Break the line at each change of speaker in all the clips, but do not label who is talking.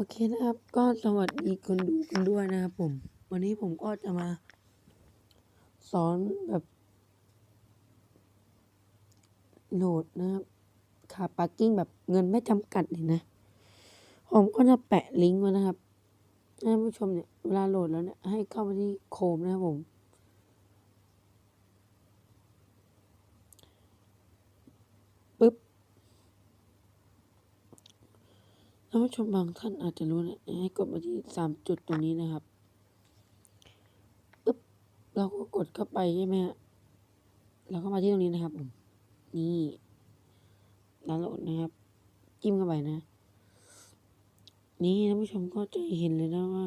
โอเคนะครับ ก็สวัสดีคนดูกันด้วยนะครับผม วันนี้ผมก็จะมา สอนแบบโหลดนะครับค่าปาร์กิ้งแบบเงินไม่จำกัดเลยนะ ผมก็จะแปะลิงก์ไว้นะครับให้ท่านผู้ชมเนี่ย เวลาโหลดแล้วเนี่ย ให้เข้ามาที่โคมนะครับผม ท่านผู้ชมบางท่านอาจจะรู้นะให้กดมาที่สามจุดตรงนี้นะครับปึ๊บเราก็กดเข้าไปใช่ไหมฮะแล้วก็มาที่ตรงนี้นะครับผมนี่ดาวน์โหลดนะครับจิ้มเข้าไปนะ นี่ท่านผู้ชมก็จะเห็นเลยนะว่า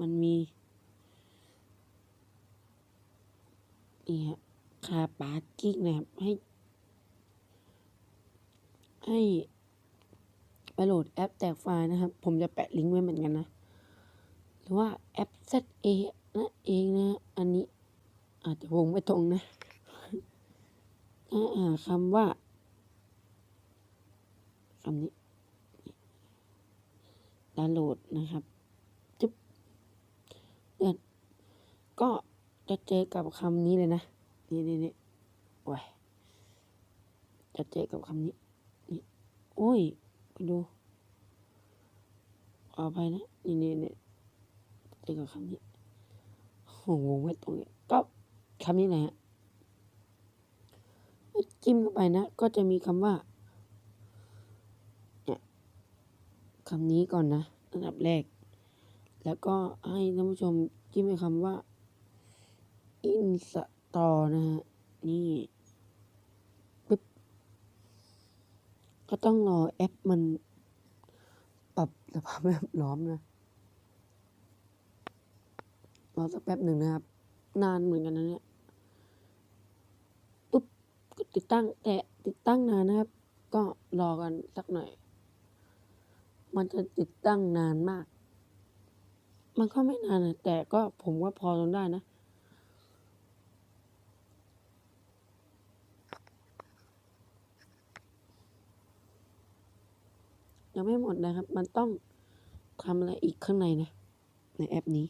มันมีนี่ฮะคาปาร์กิ้งนะครับให้ ให้ โหลดแอปแตกไฟล์นะครับ ผมจะแปะลิงก์ไว้เหมือนกันนะ หรือว่าแอป ZA นั่นเองนะ อันนี้อาจจะวงไม่ตรงนะถ้าหาคำว่าคำนี้ดาวน์โหลดนะครับจึ๊บเลื่อนก็จะเจอกับคำนี้เลยนะ นี่นี่นี่โอ้ยจะเจอกับคำนี้นี่โอ้ย ไปดู ออภัยนะ นี่นี่นี่เจอกับคำนี้โอ้โหวงไว้ตรงนี้ ก็คำนี้แหละฮะจิ้มเข้าไปนะ ก็จะมีคำว่าเนี่ยคำนี้ก่อนนะอันดับแรก แล้วก็ให้ท่านผู้ชมจิ้มไปคำว่า install นะฮะ นี่ปึ๊บก็ต้องรอแอปมันป รับสภาพแวดล้อมนะรอสักแป๊บหนึ่งนะครับ นานเหมือนกันนะเนี่ยปุ๊บก็ติดตั้ง แต่ติดตั้งนานนะครับ ก็รอกันสักหน่อย มันจะติดตั้งนานมาก มันก็ไม่นานนะแต่ก็ผมว่าพอทนได้นะ ยังไม่หมดนะครับ มันต้องทำอะไรอีกข้างในนะ ในแอปนี้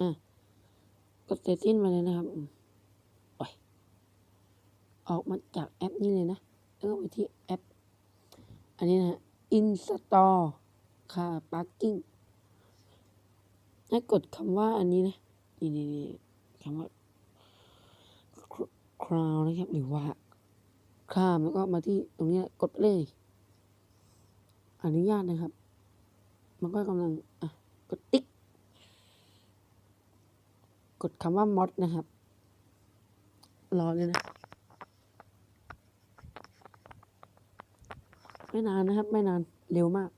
อะ กดเซตติ้งมาเลยนะครับอืมโอ้ยออกมาจากแอปนี้เลยนะ แล้วก็ไปที่แอป อันนี้นะ install ค่า parking ให้กดคำว่าอันนี้นะ นี่นี่นี่คำว่า crown นะครับหรือว่าข้ามแล้วก็มาที่ตรงนี้กดเลย อนุญาตนะครับ มันก็กำลังอะกดติ๊ก กดคำว่า mod นะครับ รอเลยนะ ไม่นานนะครับ ไม่นานเร็วมาก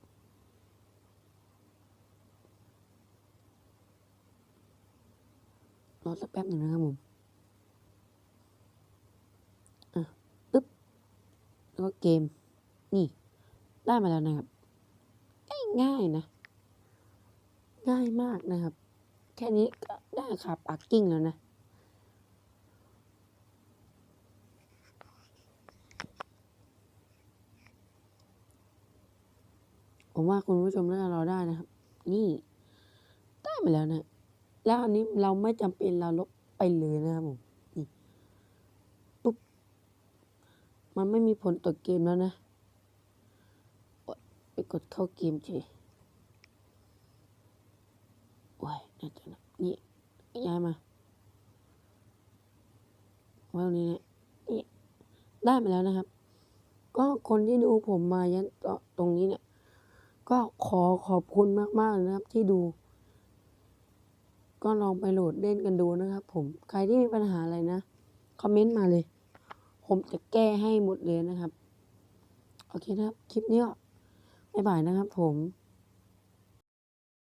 รอสักแป๊บหนึ่งนะครับผม อะ ปึ๊บ แล้วก็เกม นี่ ได้มาแล้วนะครับ ง่ายๆนะ ง่ายมากนะครับ แค่นี้ก็ได้ค่าปาร์กิ้งแล้วนะผมว่าคุณผู้ชมน่าจะรอได้นะครับ นี่ได้มาแล้วนะ แล้วอันนี้เราไม่จำเป็นเราลบไปเลยนะครับผม นี่ ปุ๊บ มันไม่มีผลต่อเกมแล้วนะไปกดเข้าเกมเฉยโอ้ยน่าจะนะนี่ย้ายมาไว้ตรงนี้นะนี่ได้มาแล้วนะครับ ก็คนที่ดูผมมายันตรงนี้เนี่ย ก็ขอขอบคุณมากๆนะครับ ที่ดู ก็ลองไปโหลดเล่นกันดูนะครับ ผม ใครที่มีปัญหาอะไรนะ คอมเมนต์มาเลย ผมจะแก้ให้หมดเลยนะครับ โอเคนะครับ คลิปนี้บ๊ายบายนะครับผม